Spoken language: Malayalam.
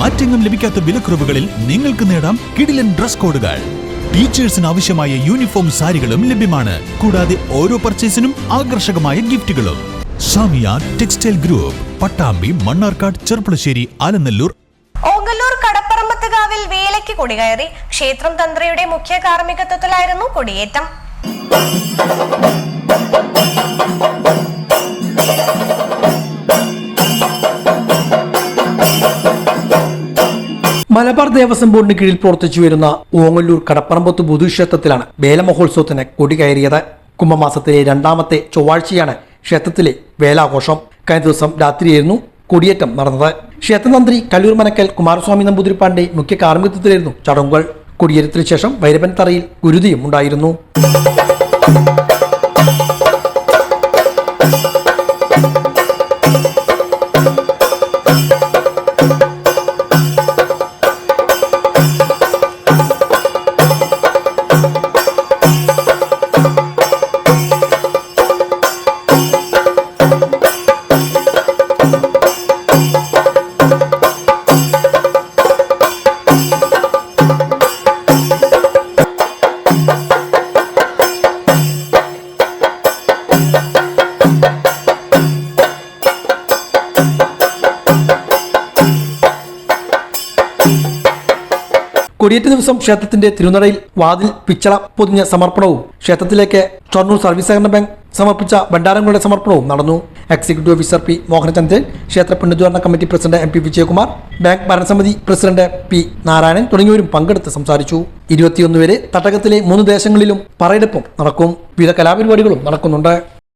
മറ്റെങ്ങും ലഭിക്കാത്ത വിലക്കുറവുകളിൽ നിങ്ങൾക്ക് നേടാം കിടിലൻ ഡ്രസ് കോഡുകൾ. ടീച്ചേഴ്സിന് ആവശ്യമായ യൂണിഫോം സാരികളും ലഭ്യമാണ്. കൂടാതെ ഓരോ പർച്ചേസിനും ആകർഷകമായ ഗിഫ്റ്റുകളും സാമിയ ടെക്സ്റ്റൈൽ ഗ്രൂപ്പ് പട്ടാമ്പി മണ്ണാർക്കാട് ചെർപ്പുളശ്ശേരി ആലനല്ലൂർ. ഓങ്ങല്ലൂർ കടപ്പറമ്പത്തുകാവിൽ വേലയ്ക്ക് കൊടികയറി ക്ഷേത്രം തന്ത്രിയുടെ മുഖ്യ കാർമ്മികത്വത്തിലായിരുന്നു കൊടിയേറ്റം. മലബാർ ദേവസ്വം ബോർഡിന് കീഴിൽ പ്രവർത്തിച്ചു വരുന്ന ഓങ്ങല്ലൂർ കടപ്പറമ്പത്ത് ബുധുക്ഷേത്രത്തിലാണ് വേലമഹോത്സവത്തിന് കൊടികയറിയത് കുംഭമാസത്തിലെ രണ്ടാമത്തെ ചൊവ്വാഴ്ചയാണ് ക്ഷേത്രത്തിലെ വേലാഘോഷം. കഴിഞ്ഞ ദിവസം രാത്രിയായിരുന്നു കൊടിയേറ്റം നടന്നത്. ക്ഷേത്രതന്ത്രി കല്ലൂർ മനക്കൽ കുമാരസ്വാമി നമ്പൂതിരിപ്പാണ്ഡെ മുഖ്യ കാർമ്മികത്വത്തിലായിരുന്നു ചടങ്ങുകൾ. കൊടിയേറ്റത്തിന് ശേഷം വൈരപ്പൻ തറയിൽ ഗുരുതിയും ഉണ്ടായിരുന്നു. കൊടിയേറ്റ ദിവസം ക്ഷേത്രത്തിന്റെ തിരുനടയിൽ വാതിൽ പിച്ചള പൊതിഞ്ഞ സമർപ്പണവും ക്ഷേത്രത്തിലേക്ക് ഷൊർണൂർ സർവീസ് സഹകരണ ബാങ്ക് സമർപ്പിച്ച ഭണ്ഡാരങ്ങളുടെ സമർപ്പണവും നടന്നു. എക്സിക്യൂട്ടീവ് ഓഫീസർ പി മോഹനചന്ദ്രൻ ക്ഷേത്ര പുനരുദ്ധാരണ committee president M P Vijayakumar bank ഭരണസമിതി പ്രസിഡന്റ് പി നാരായണൻ തുടങ്ങിയവരും പങ്കെടുത്ത് സംസാരിച്ചു. ഇരുപത്തിയൊന്ന് വരെ തട്ടകത്തിലെ മൂന്ന് ദേശങ്ങളിലും പറയെടുപ്പും നടക്കും. വിവിധ കലാപരിപാടികളും നടക്കുന്നുണ്ട്.